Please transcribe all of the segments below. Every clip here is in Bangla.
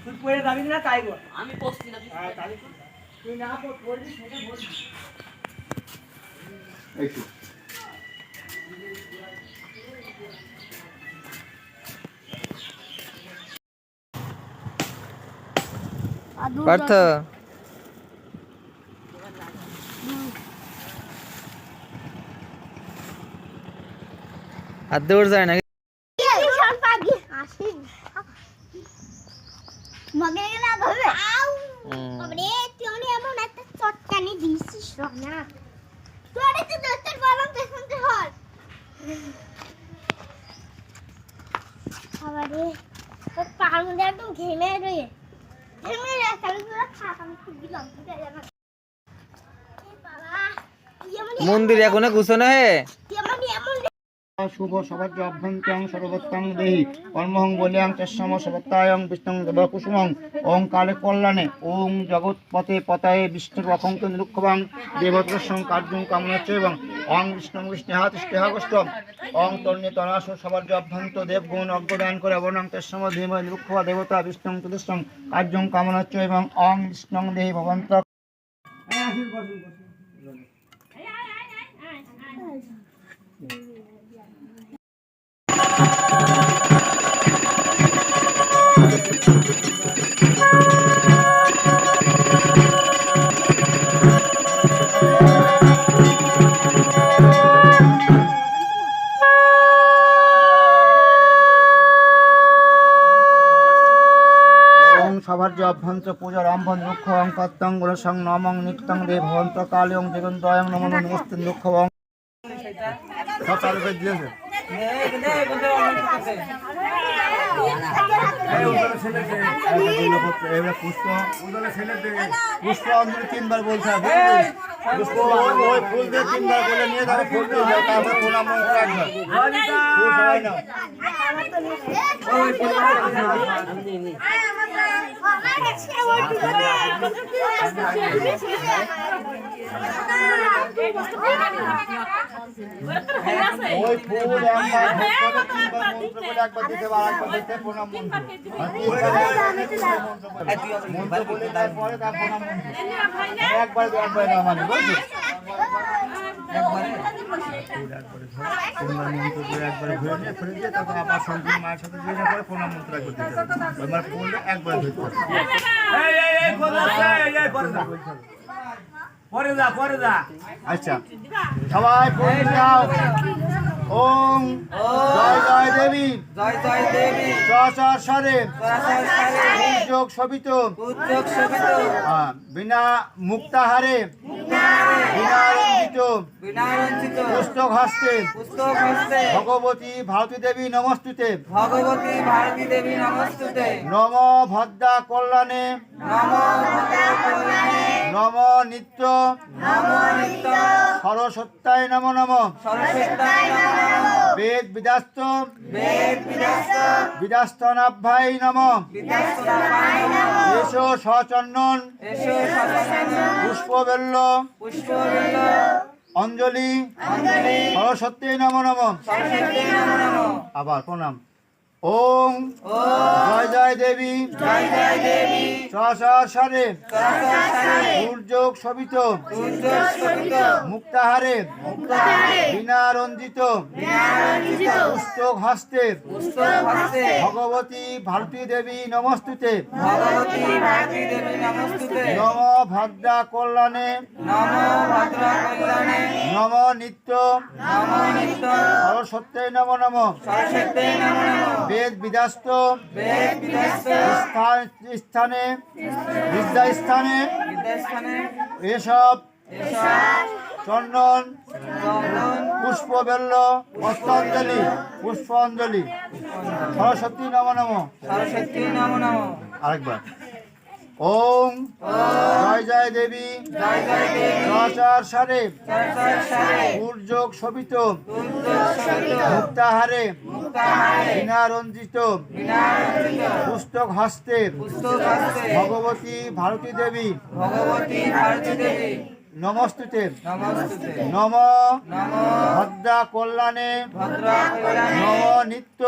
তুই পড়ে যাবি না তাই বল আমি বসছি না তুই- না পড়বি পার্থ আর দৌড় যায় না। একদম ঘেমে রয়ে। ঘেমে আমি পুরো আমি তুই এমন মন্দির এখনও গুছানো হে? তুই এমন এমন শুভ সভাজ্য অভ্যন্তং সর্বত্তং দেহি কর্মহং বলিয়াং চস্যম সবত্তায়ং বিষ্ণুং দেব কুসুমং ওং কালে কল্যাণে ওং জগৎপতে পতায়ে বিষ্ণুর অখঙ্ক নিরুক্ষবাং দেবদ্রসং কার্যং কামনাচ্চ এবং অং বিষ্ণু বিষ্ণুহা তিষ্ঠহাগস্ত অং তন্নে তনাস সভাজ্য অভ্যন্ত দেবগুণ অজ্ঞদান করে অবনং তস্যম ধীম নিরুক্ষবা দেবতা বিষ্ণুং তুদস্যং কার্যং কামনাচ্চ এবং অং বিষ্ণং দেহি ভবন্ত হ্যাঁ আসুন অভ্যন্ত পূজার রামভন দুঃখ অং কত্তং গুলসং নমং নিত্যং দে ভবন্ত কালে ওং অয়ং নমন নমস্তে দুঃখ অং। সব চালু করে দিয়েছে। পুষ্প অঞ্জলি তিনবার বলতে হবে পুষ্প ওই ফুল দিয়ে তিনবার বলে নিয়ে তারপরে ফুল দিয়ে যাও তারপরে প্রণাম মন্ত্র একবার ফুল সবাই নাও ওই ফুল একবার মন্ত্র বলে একবার দিতে একবার ঘুরে পরে যা, এই পরে যা। আচ্ছা। সবাই পরে যাও। ওম জয় জয় দেবী। জয় জয় দেবী। চর সারে। সরাসরি যোগ শোভিত। উদ্যোগ শোভিত। বিনা মুক্তাহারে। বিনা রঞ্জিত। বিনা রঞ্জিত। পুস্তক হস্তে। পুস্তক হস্তে। ভগবতী ভারতী দেবী নমস্তুতে। ভগবতী ভারতী দেবী নমস্তুতে। নম ভদ্রা কল্যাণে। নম ভদ্র কল্যাণে। নম নিত্য। নম নিত্য। সরস্বত্যায় নম নম। সরস্বত্যায় নম। বেদ বিদাস্ত বেদ বিদাস্ত বিদাস্তনাভ্যাই নম। এসো সচন্দন। পুষ্পবেল্ল। অঞ্জলি। সরস্বতী নম নম। আবার প্রণাম। ওং ও জয় জয় দেবী। জয় জয় দেবী। সহসরে সরস্বতী দুর্যোগ শোভিত। মুক্তাহারে বিনা রঞ্জিত বিনারঞ্জিত। পুস্তক হস্তে ভগবতী ভারতী দেবী নমস্তুতে। ভগবতী ভারতী দেবী নমস্তুতে। নম ভদ্রা কল্যাণে। নম নিত্য। নম নিত্য। সরস্বতী নম নম। সরস্বতী নম নম। বেদ বিদাস্ত স্থান- বিদ্যা স্থানে বিদ্যাস্থানে এসব চন্দন পুষ্পবেল্ল পুষ্পাঞ্জলি। পুষ্পাঞ্জলি। সরস্বতী নম নম। সরস্বতী নম নম। আরেকবার। ওম। জয় জয় দেবী। সচার সারে। দুর্যোগ শোভিত। মুক্তাহারে। মুক্তাহারে। রঞ্জিত বিনারঞ্জিত। পুস্তক হস্তে পুস্তক হস্তে ভগবতী ভারতী দেবী। ভগবতী ভারতী দেবী। নমস্তুতে। নম ভদ্রা কল্যাণে নম নিত্য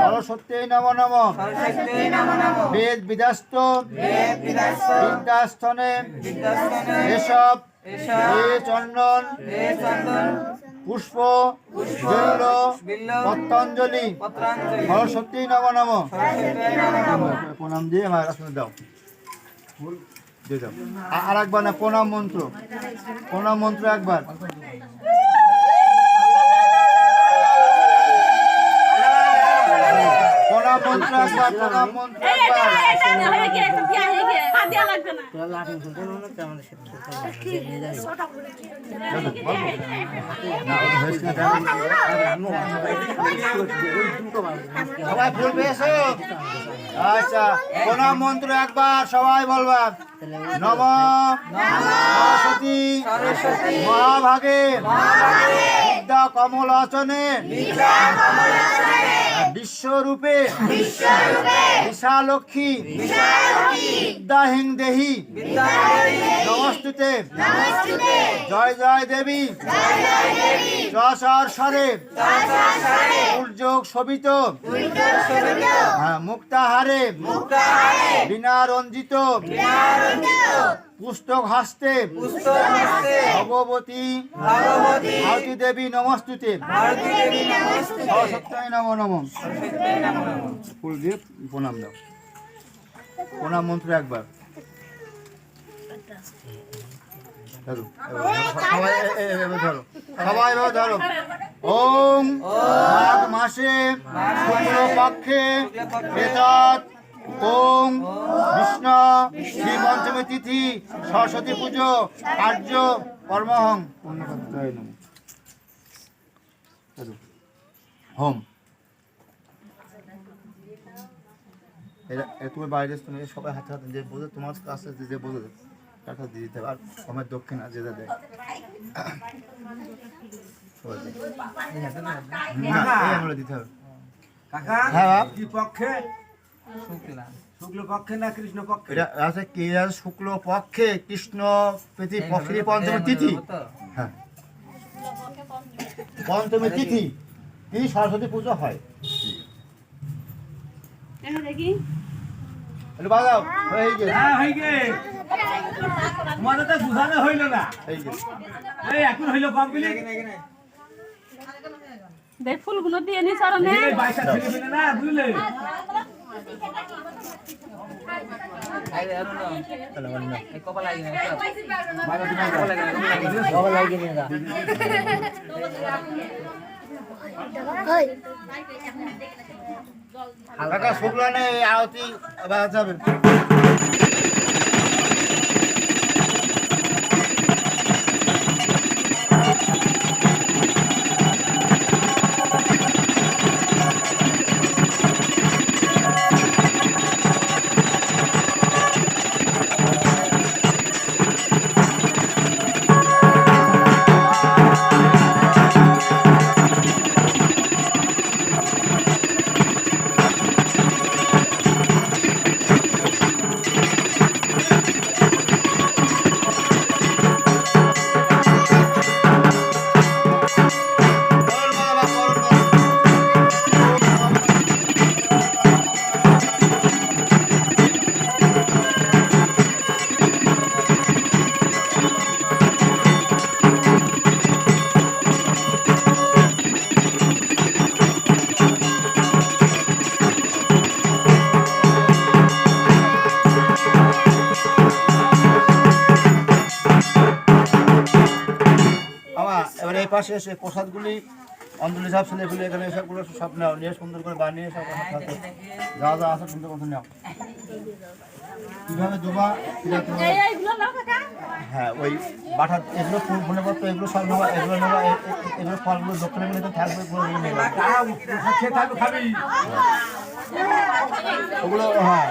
সরস্বতী নম নম। বেদ বিদাস্ত। বেদ বিদাস্ত। বিদ্যাস্থনে। এসব। চন্দন। পুষ্প। বিল্ল। পত্রাঞ্জলি। সরস্বতী নম নম। প্রণাম দিয়ে আমার দাও। আর একবার না প্রণাম মন্ত্র। প্রণাম মন্ত্র একবার। প্রণাম মন্ত্র একবার প্রণাম মন্ত্র সবাই ফুল পেয়েছ। আচ্ছা প্রণাম মন্ত্র একবার সবাই বলবা নম সরস্বতী মহাভাগে। বিদ্যা কমল আচনে বিশ্বরূপে। বিশালক্ষী বিদ্যাহীন দেহি। নমস্তুতে। জয় জয় দেবী। যশার সরে দুর্যোগ শোভিত। হ্যাঁ, মুক্তাহারে। বিনা রঞ্জিত। পুস্তক হাস্তে। ভগবতী। ভারতী দেবী নমস্তুতে। সরস্বতী নম ফুল দিয়ে প্রণাম দাও। প্রণাম মন্ত্র একবার। ধরো, সবাই ধরো। সবাই এবার ধরো। ওম মাঘ মাসে পক্ষে বেদাত ওম বিষ্ণু শ্রী পঞ্চমী তিথি সরস্বতী পুজো কার্য কর্মহং। হোম এরা তুমি বাইরে তুমি সবাই হাতে হাতে যে বোঝে তোমার কাছে যে- যে বোঝে তার কাছে দিয়ে দিতে হবে আর আমার দক্ষিণ আছে যে দেয় দিতে হবে কাকা হ্যাঁ, বাপ। শুক্লা। শুক্ল পক্ষে না কৃষ্ণ পক্ষে এটা আছে কি আছে? শুক্ল পক্ষে কৃষ্ণ প্রীতি পক্ষী পঞ্চমী তিথি। হ্যাঁ। পঞ্চমী তিথি। এই সরস্বতী পুজো হয়। হয়ে গেছে। হ্যাঁ হয়ে গে তোমাদের তো বুঝানো হইল না। এই এখন হইল কমপ্লিট দেখ ফুলগুলো দিয়ে নি চরণে। এই বাইশটা ছেলে না বুঝলে? তাহলে আমার নাম। কপাল লাগি না বাবা, তুমি নাও। কপাল লাগি না কাকা শুক্লা নেই আরতি যাবে পাশে এসে প্রসাদগুলি অঞ্জলি সব ছেলেগুলি এখানে সবগুলো সব নাও নিয়ে সুন্দর করে বানিয়ে সব হাতে যা যা আছে সুন্দর মতো নাও কীভাবে দুবা এটা তুমি এইগুলো নাও কাকা। হ্যাঁ ওই বাটা এগুলো ফুল ফুলে পত্র এগুলো সব নেওয়া এগুলো নেওয়া এগুলো ফলগুলো দক্ষিণে মিলে তো থাকবে ওগুলো হ্যাঁ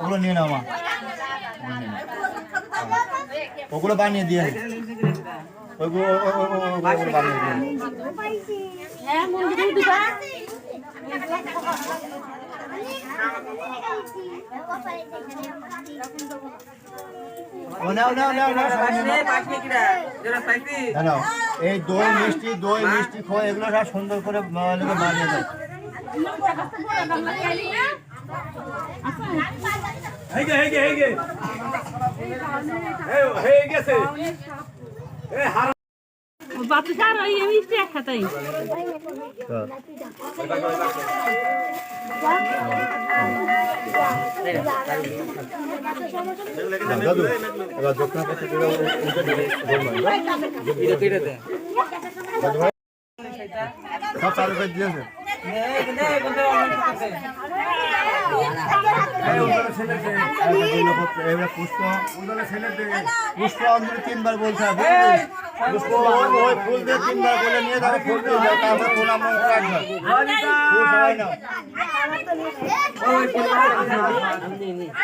ওগুলো নিয়ে নাও মা। ওগুলো বানিয়ে দিয়ে এই দই মিষ্টি দই মিষ্টি খোয়া এগুলো সব সুন্দর করে বানিয়ে দাও হেগে হেগে হেগে হয়ে গেছে দাদু এবার দক্ষিণ পাশে করে উল্টে দিলে গোল মারবে এটা কেটে দে সব চালু করে দিয়েছে। নে নে পুষ্প অঞ্জলি তিনবার বলতে হবে পুষ্প ওই ফুল দিয়ে তিনবার বলে নিয়ে তারপর ফুল দিয়ে দাও তারপর ফুল সবাই নাও ফুল একবার ভোগ করে তিনবার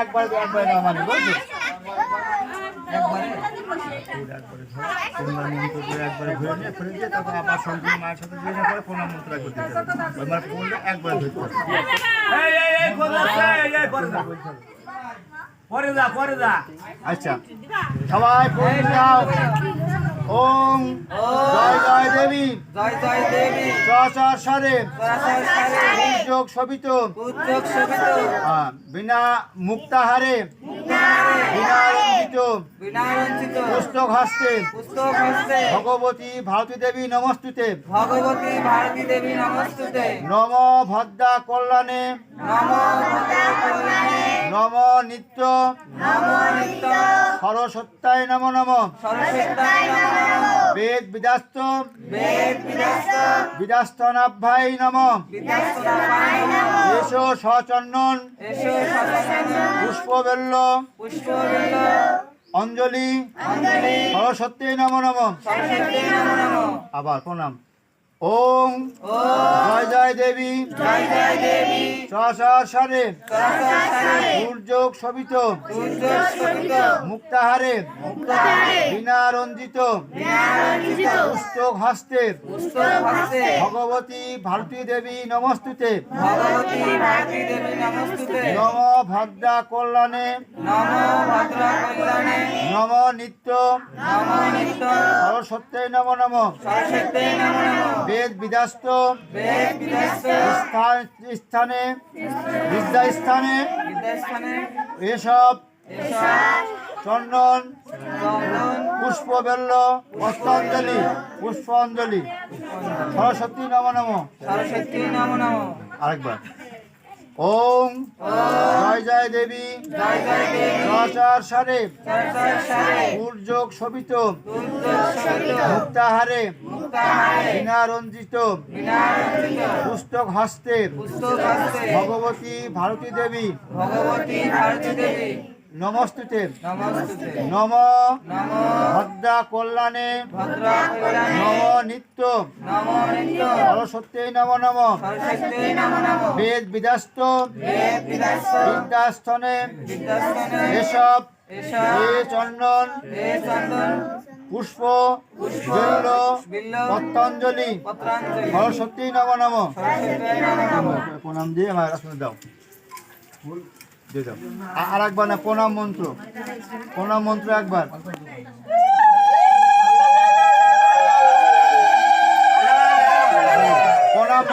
একবার মানে ঘুরে নিয়ে ফিরে দিয়ে তারপর আবার সন্ধ্যে মায়ের সাথে করে প্রণাম মন্ত্র একবার একবার ধরতে পরে যা পরে যা। আচ্ছা। সবাই পড়ে যাও। ওম। জয় জয় দেবী। জয় জয় দেবী। চর সারে। সরাসরি সারে। যোগ শোভিত। উদ্যোগ শোভিত। বিনা মুক্তাহারে। বিনা রঞ্জিত। বিনা রঞ্জিত। পুস্তক হস্তে। পুস্তক হস্তে। ভগবতী ভারতী দেবী নমস্তুতে। ভগবতী ভারতী দেবী নমস্তুতে। নম ভদ্রা কল্যাণে। নম ভদ্র কল্যাণে। নম নিত্য। নম নিত্য। সরস্বত্যায় নম নম। সরস্বতায় বেদ বিদাস্ত। বেদ বিদাস্ত। বিদাস্তনাভ্যাই নম। এসো সচন্দন। পুষ্পবেল্ল। অঞ্জলি। অঞ্জলি। সরস্বতী নম নম। নম নম। আবার প্রণাম। ওম। জয় জয় দেবী। জয় জয় দেবী। সহসর সারে। সরস্বতী সারে। দুর্যোগ শোভিত। মুক্তাহারে। বিনা রঞ্জিত পুস্তক হস্তে। ভগবতী ভারতী দেবী নমস্তুতে। নম ভদ্রা কল্যাণে। নম নিত্য। নম নিত্য। সরস্বতী নম নম। সরস্বতী নম নম। বেদ বিদাস্ত স্থান- স্থানে বিদ্যা স্থানে এসব চন্দন পুষ্পবেল্ল পুষ্পাঞ্জলি পুষ্পাঞ্জলি সরস্বতী নম নম। সরস্বতী নম নম। আরেকবার। ওম জয় জয় দেবী সচার সারে সরস্বতী সারে। শোভিত উদ্যোগ শোভিত। মুক্তাহারে পুস্তক হস্তে ভগবতী ভারতী দেবী ভগবতী ভারতী দেবী নমস্তুতে। নম ভদ্রা কল্যাণে নম নিত্য। সরস্বতী নম নম। বেদ বিদাস্ত। বেদ বিদাস্ত। বিদ্যাস্থনে। এসব। চন্দন। পুষ্প বেল্ল পত্রাঞ্জলি সরস্বতী নব নম। সরস্বতী নম নম। প্রণাম দিয়ে আমার আসলে দাও। দিয়ে দাও। আর একবার না প্রণাম মন্ত্র। প্রণাম মন্ত্র একবার।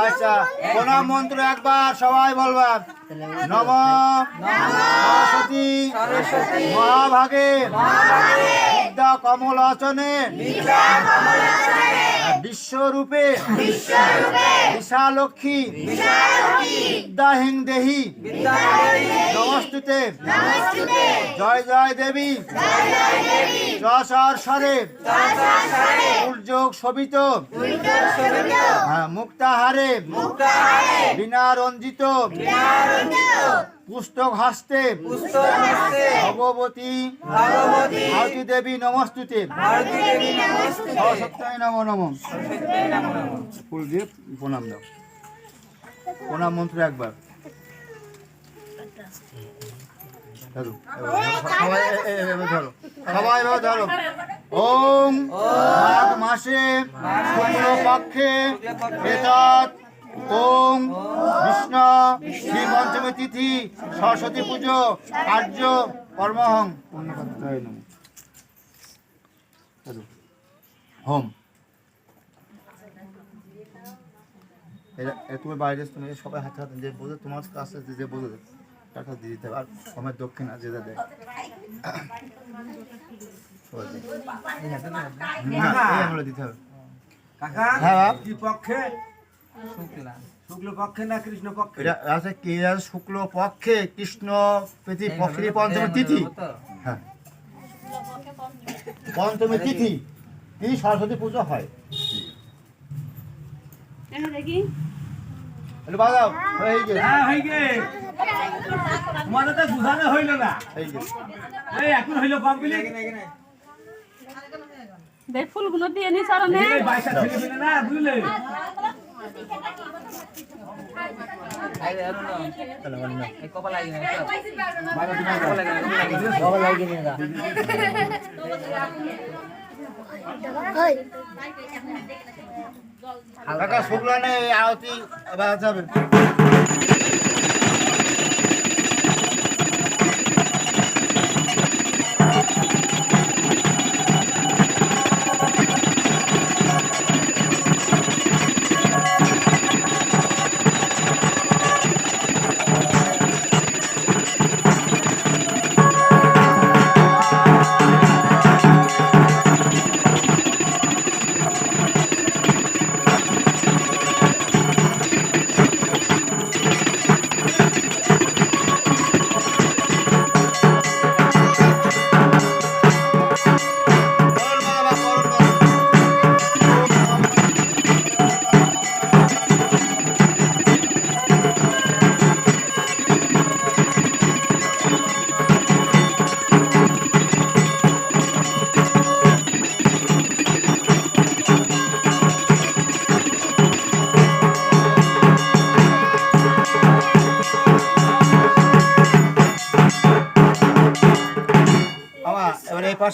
আচ্ছা প্রণাম মন্ত্র একবার সবাই বলবা নম সরস্বতী মহাভাগে বিদ্যা কমল আচনে বিশ্বরূপে বিশালক্ষী। বিদ্যাহীন দেহি নমস্তুতে। জয় জয় দেবী। যশার স্বরে দুর্যোগ শোভিত। হ্যাঁ, মুক্তাহারে। বিনা রঞ্জিত পুস্তক হাস্তে। ভগবতী। ভারতী দেবী নমস্তুতে। নম নম। ফুল দিয়ে প্রণাম দাও। প্রণাম মন্ত্র একবার। ধরো, ধরো সবাই এবার ধরো। ওম। মাঘ মাসে শুক্ল পক্ষে ওম কৃষ্ণ শ্রী পঞ্চমী তিথি সরস্বতী পুজো কার্য কর্মহং। হোম এ তুমি বাইরে তুমি সবাই হাতে হাতে যে বোঝো তোমার কাছে যে যে বোঝো টাকা দিয়ে দিতে হবে আর আমার দক্ষিণ আছে যে দেয় দিতে হবে কাকা হ্যাঁ, বাপ। শুক্লা। শুক্ল পক্ষে না কৃষ্ণ পক্ষে এটা আছে কি? আছে শুক্ল পক্ষে কৃষ্ণ প্রীতি পক্ষী পঞ্চমী তিথি। হ্যাঁ। পঞ্চমী তিথি। এই সরস্বতী পুজো হয়। দেখি? বাজাও। হয়ে গেছে। হ্যাঁ হয়ে গে তোমাদের তো বুঝানো হইল না। হয়ে গেছে। এই এখন হইল কমপ্লিট দেখ ফুলগুলো দিয়ে নি ছেলে না বুঝলে? আরে আরও না তাহলে মানে না। এই কপাল লাগি না সব। বাইরে তুমি যাও। কপাল লাগি না কপাল লাগি না কাকা শুক্লা নেই আরতি যাবে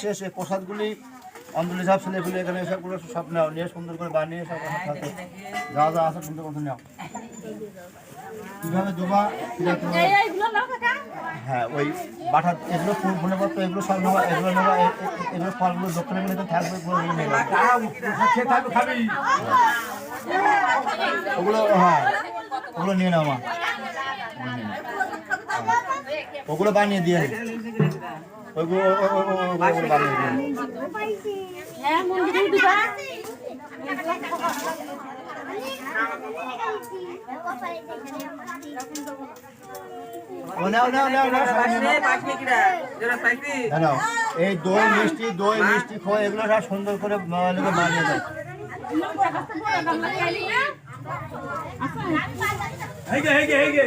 এবার এই প্রসাদগুলি অঞ্জলি সব ছেলে ফুলে এখানে সবগুলো সব নাও নিয়ে সুন্দর করে বানিয়ে সব হাতে যা যা আছে সুন্দর মতো নাও। কীভাবে দুবা তোমার- এই এইগুলো নাও কাকা। হ্যাঁ ওই বাটা এগুলো ফুল ফুলে পড়তো এগুলো সব নেওয়া এগুলো নেওয়া এগুলো ফলগুলো দক্ষিণে মিলে খেয়ে থাকবে খাবি ওগুলো হ্যাঁ ওগুলো নিয়ে নাও মা। ওগুলো নিয়ে নাও। ওগুলো বানিয়ে দিয়ে এই দই মিষ্টি দই মিষ্টি খোয়া এগুলো সব সুন্দর করে বানিয়ে দাও। হয়ে গে হয়ে গে হয়ে গে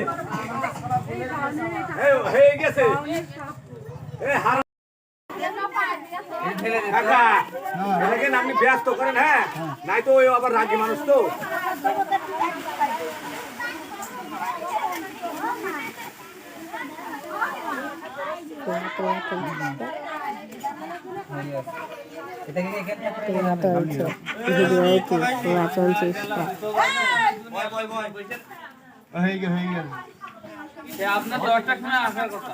এই হয়ে গেছে। আপনি ব্যস্ত করেন হ্যাঁ? নাই তো ওই আবার রাগী মানুষ তো। আপনার দশটা সময় আসার কথা।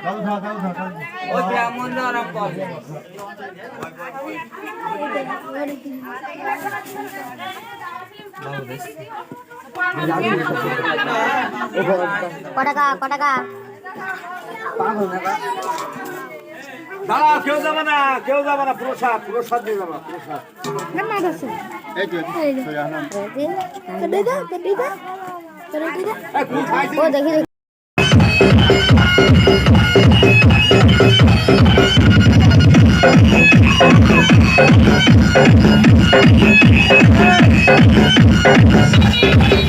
ব্রাহ্মণ কটাকা কটাকা দাঁড়া কেউ যাবে না? কেউ যাবে না? প্রসাদ প্রসাদ। দিয়ে যাবা প্রসাদ? ও দেখি। দেখি Thank